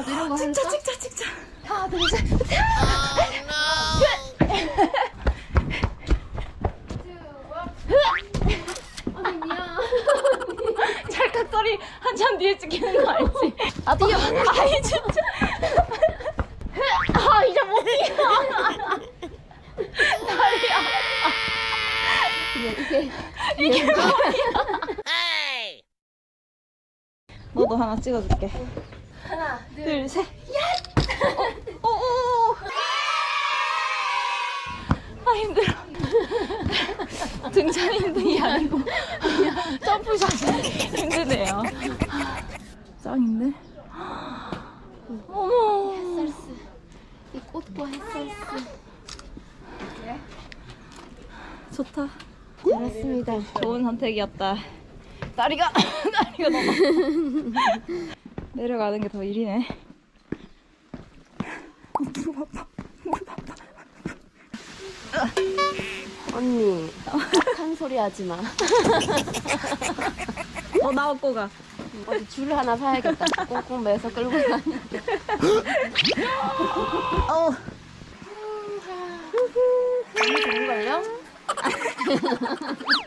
나도 이런 거 찍자 할까? 찍자 찍자 하나 둘 셋. 언니 미안. 찰칵거리 한참 뒤에 찍히는 거 알지? 아 뛰어 아이 진짜 아 이제 못 뛰어 이게 이게 뭐야 너도 하나 찍어줄게 하나 둘셋. 어, 오오오 아 힘들어. 등산이 힘든 게 아니고. 점프샷이 힘드네요. 짱인데? 어머. 햇살스. 이 꽃과 햇살스. 좋다. 잘했습니다. 좋은 선택이었다. 다리가 다리가 너무 내려가는 게 더 일이네 어, 무릎 아파 무릎 아파 언니 착한 소리 하지 마. 어 나왔고 가 어디 줄 하나 사야겠다. 꽁꽁 매서 끌고 다니. 어. 너무 좋은 걸요?